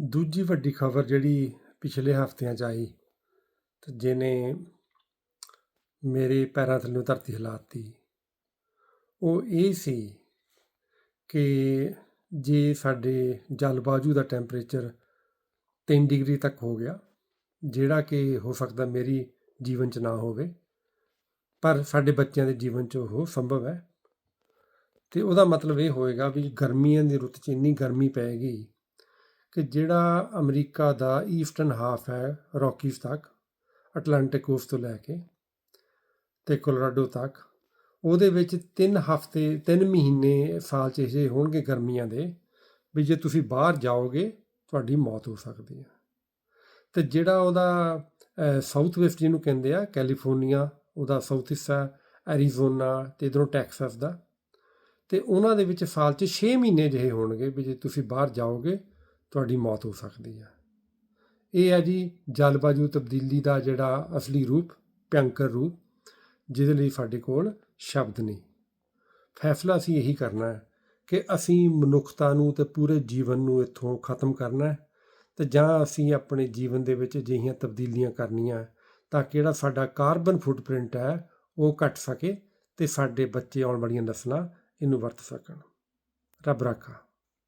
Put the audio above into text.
ਦੂਜੀ ਵੱਡੀ ਖਬਰ ਜਿਹੜੀ ਪਿਛਲੇ ਹਫ਼ਤਿਆਂ 'ਚ ਆਈ ਤੇ ਜਿਹਨੇ ਮੇਰੇ ਪੈਰਾਂ ਥੱਲੋਂ ਧਰਤੀ ਹਿਲਾਤੀ ਉਹ ਇਹ ਸੀ ਕਿ ਜੇ ਸਾਡੇ ਜਲਵਾਯੂ ਦਾ ਟੈਂਪਰੇਚਰ 3 ਡਿਗਰੀ ਤੱਕ ਹੋ ਗਿਆ, ਜਿਹੜਾ ਕਿ ਹੋ ਸਕਦਾ ਮੇਰੀ ਜੀਵਨ 'ਚ ਨਾ ਹੋਵੇ, ਪਰ ਸਾਡੇ ਬੱਚਿਆਂ ਦੇ ਜੀਵਨ 'ਚ ਉਹ ਸੰਭਵ ਹੈ। ਤੇ ਉਹਦਾ ਮਤਲਬ ਇਹ ਹੋਏਗਾ ਵੀ ਗਰਮੀਆਂ ਦੀ ਰੁੱਤ 'ਚ ਇੰਨੀ ਗਰਮੀ ਪਏਗੀ ਕਿ ਜਿਹੜਾ ਅਮਰੀਕਾ ਦਾ ਈਸਟਰਨ ਹਾਫ ਹੈ ਰੌਕੀਜ਼ ਤੱਕ, ਅਟਲਾਂਟਿਕ ਕੋਸਟ ਤੋਂ ਲੈ ਕੇ ਤੇ ਕੋਲੋਰਾਡੋ ਤੱਕ, ਉਹਦੇ ਵਿੱਚ 3 ਹਫ਼ਤੇ 3 ਮਹੀਨੇ ਸਾਲ 'ਚ ਇਹ ਹੋਣਗੇ ਗਰਮੀਆਂ ਦੇ, ਵੀ ਜੇ ਤੁਸੀਂ ਬਾਹਰ ਜਾਓਗੇ, ਤੁਹਾਡੀ ਮੌਤ ਹੋ ਸਕਦੀ ਹੈ। ਤੇ ਜਿਹੜਾ ਉਹਦਾ ਸਾਊਥ ਵੈਸਟ ਜਿਹਨੂੰ ਕਹਿੰਦੇ ਆ ਕੈਲੀਫੋਰਨੀਆ ਉਹਦਾ ਸਾਊਥ ਹਿੱਸਾ ਐਰੀਜ਼ੋਨਾ ਤੇ ਇਧਰੋਂ ਟੈਕਸਸ ਦਾ, ਤੇ ਉਹਨਾਂ ਦੇ ਵਿੱਚ ਸਾਲ 'ਚ 6 ਮਹੀਨੇ ਜਿਹੇ ਹੋਣਗੇ ਵੀ ਜੇ ਤੁਸੀਂ ਬਾਹਰ ਜਾਓਗੇ ਤੁਹਾਡੀ ਮੌਤ ਹੋ ਸਕਦੀ ਹੈ। ਇਹ ਹੈ ਜੀ ਜਲਵਾਯੂ ਤਬਦੀਲੀ ਦਾ ਜਿਹੜਾ ਅਸਲੀ ਰੂਪ, ਭਿਅੰਕਰ ਰੂਪ, ਜਿਹਦੇ ਲਈ ਸਾਡੇ ਕੋਲ ਸ਼ਬਦ ਨਹੀਂ ਫੈਸਲਾ ਅਸੀਂ ਇਹੀ ਕਰਨਾ ਹੈ ਕਿ ਅਸੀਂ ਮਨੁੱਖਤਾ ਨੂੰ ਤੇ ਪੂਰੇ ਜੀਵਨ ਨੂੰ ਇੱਥੋਂ ਖਤਮ ਕਰਨਾ ਹੈ ਤੇ ਜਾਂ ਅਸੀਂ ਆਪਣੇ ਜੀਵਨ ਦੇ ਵਿੱਚ ਅਜਿਹੀਆਂ ਤਬਦੀਲੀਆਂ ਕਰਨੀਆਂ ਤਾਂ ਕਿ ਜਿਹੜਾ ਸਾਡਾ ਕਾਰਬਨ ਫੁੱਟਪ੍ਰਿੰਟ ਹੈ ਉਹ ਘਟ ਸਕੇ ਤੇ ਸਾਡੇ ਬੱਚੇ ਆਉਣ ਵਾਲੀਆਂ ਨਸਲਾਂ ਇਹਨੂੰ ਵਰਤ ਸਕਣ। ਰੱਬ ਰਾਖਾ।